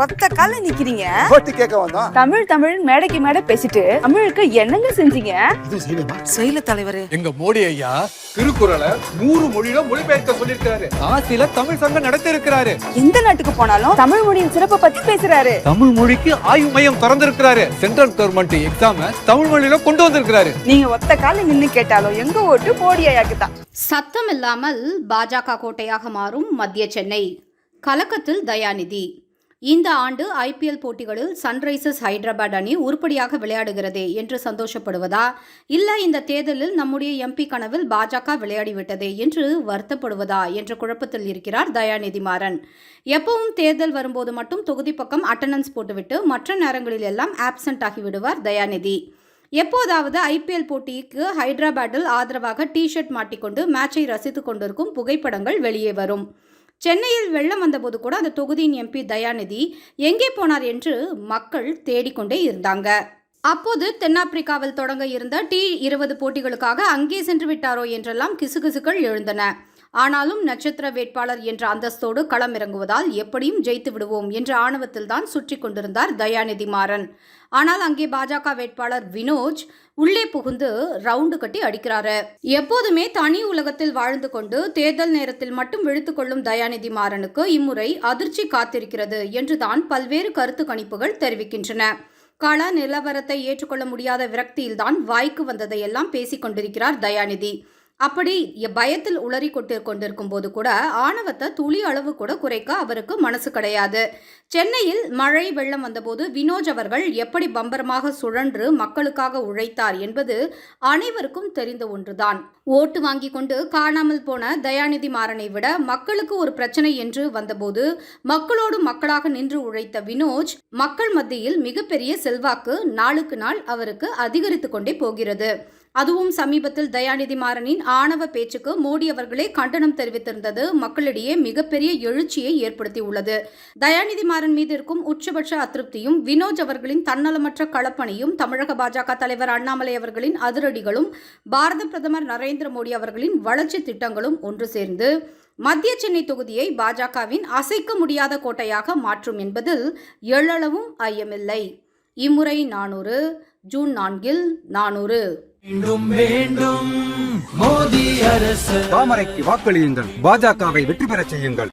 ஒத்த கால நிக்கிறீங்க? போட்டி கேட்க வந்தோம். தமிழ் தமிழ் மேடைக்கு மேடை பேசிட்டு தமிழுக்கு என்னங்க செஞ்சீங்க? இது செய்யலாமா செயல தலைவரே. எங்க மோடி ஐயா திருக்குறளை நூறு மொழியில மொழிபெயர்க்க சொல்லியிருக்காரு. காசில தமிழ் சங்கம் நடத்தி இருக்கிறாரு எந்த நாட்டுக்கு போனாலும் தமிழ் மொழியின் சிறப்பை பத்தி பேசுறாரு. தமிழ் மொழிக்கு ஆய்வு மையம் திறந்திருக்கிறாரு. சென்ட்ரல் கவர்மெண்ட் எக்ஸாம தமிழ் மொழியில கொண்டு வந்திருக்கிறாரு. நீங்க ஒத்த கால நின்னு கேட்டாலும் எங்க ஓட்டு மோடி ஐயாக்கு தான். சத்தம் இல்லாமல் பாஜக கோட்டையாக மாறும் மத்திய சென்னை. கலக்கத்தில் தயாநிதி. இந்த ஆண்டு ஐபிஎல் போட்டிகளில் சன்ரைசர்ஸ் ஹைதராபாத் அணி உருப்படியாக விளையாடுகிறதே என்று சந்தோஷப்படுவதா? இல்ல இந்த தேர்தலில் நம்முடைய எம்பி கனவில் பாஜக விளையாடிவிட்டதே என்று வருத்தப்படுவதா என்ற குழப்பத்தில் இருக்கிறார் தயாநிதி மாறன். எப்பவும் தேர்தல் வரும்போது மட்டும் தொகுதி பக்கம் அட்டண்டன்ஸ் போட்டுவிட்டு மற்ற நேரங்களில் எல்லாம் ஆப்சண்ட் ஆகிவிடுவார் தயாநிதி. எப்போதாவது ஐபிஎல் போட்டிக்கு ஹைதராபாத்தில் ஆதரவாக டி ஷர்ட் மாட்டிக்கொண்டு மேட்சை ரசித்துக் கொண்டிருக்கும் புகைப்படங்கள் வெளியே வரும். சென்னையில் வெள்ளம் வந்தபோது கூட அந்த தொகுதியின் எம்பி தயாநிதி எங்கே போனார் என்று மக்கள் தேடிக்கொண்டே இருந்தாங்க. அப்போது தென்னாப்பிரிக்காவில் தொடங்க இருந்த டி இருபது போட்டிகளுக்காக அங்கே சென்று விட்டாரோ என்றெல்லாம் கிசுகிசுக்கள் எழுந்தன. ஆனாலும் நட்சத்திர வேட்பாளர் என்ற அந்தஸ்தோடு களமிறங்குவதால் எப்படியும் ஜெயித்து விடுவோம் என்ற ஆணவத்தில்தான் சுற்றி கொண்டிருந்தார் தயாநிதி மாறன். ஆனால் அங்கே பாஜக வேட்பாளர் வினோஜ் உள்ளே புகுந்து ரவுண்டு கட்டி அடிக்கிறாரு. எப்போதுமே தனி உலகத்தில் வாழ்ந்து கொண்டு தேர்தல் நேரத்தில் மட்டும் விழித்துக் கொள்ளும் தயாநிதி மாறனுக்கு இம்முறை அதிர்ச்சி காத்திருக்கிறது என்றுதான் பல்வேறு கருத்து கணிப்புகள் தெரிவிக்கின்றன. கள நிலவரத்தை ஏற்றுக்கொள்ள முடியாத விரக்தியில்தான் வாய்க்கு வந்ததையெல்லாம் பேசிக் கொண்டிருக்கிறார் தயாநிதி. அப்படி பயத்தில் உளறி கொண்டு கொண்டிருக்கும் போது கூட ஆணவத்தை துளி அளவு கூட குறைக்க அவருக்கு மனசு கிடையாது. சென்னையில் மழை வெள்ளம் வந்தபோது வினோஜ் அவர்கள் எப்படி பம்பரமாக சுழன்று மக்களுக்காக உழைத்தார் என்பது அனைவருக்கும் தெரிந்த ஒன்றுதான். ஓட்டு வாங்கி கொண்டு காணாமல் போன தயாநிதி மாறனை விட மக்களுக்கு ஒரு பிரச்சனை என்று வந்தபோது மக்களோடு மக்களாக நின்று உழைத்த வினோஜ் மக்கள் மத்தியில் மிகப்பெரிய செல்வாக்கு நாளுக்கு நாள் அவருக்கு அதிகரித்து கொண்டே போகிறது. அதுவும் சமீபத்தில் தயாநிதி மாறனின் ஆணவ பேச்சுக்கு மோடி அவர்களே கண்டனம் தெரிவித்திருந்தது. மக்களிடையே மிகப்பெரிய எழுச்சியை ஏற்படுத்தியுள்ளது. தயாநிதி மாறன் மீது இருக்கும் உச்சபட்ச அதிருப்தியும் வினோஜ் அவர்களின் தன்னலமற்ற களப்பணியும் தமிழக பாஜக தலைவர் அண்ணாமலை அவர்களின் அதிரடிகளும் பாரத பிரதமர் நரேந்திர மோடி அவர்களின் வளர்ச்சி திட்டங்களும் ஒன்று சேர்ந்து மத்திய சென்னை தொகுதியை பாஜகவின் அசைக்க முடியாத கோட்டையாக மாற்றும் என்பதில் எள்ளளவும் ஐயமில்லை. இம்முறை நானூறு ஜூன் நான்கில் நானூறு. வேண்டும் மோதி அரசு. தாமரைக்கு வாக்களியுங்கள். பாஜகவை வெற்றி பெறச் செய்யுங்கள்.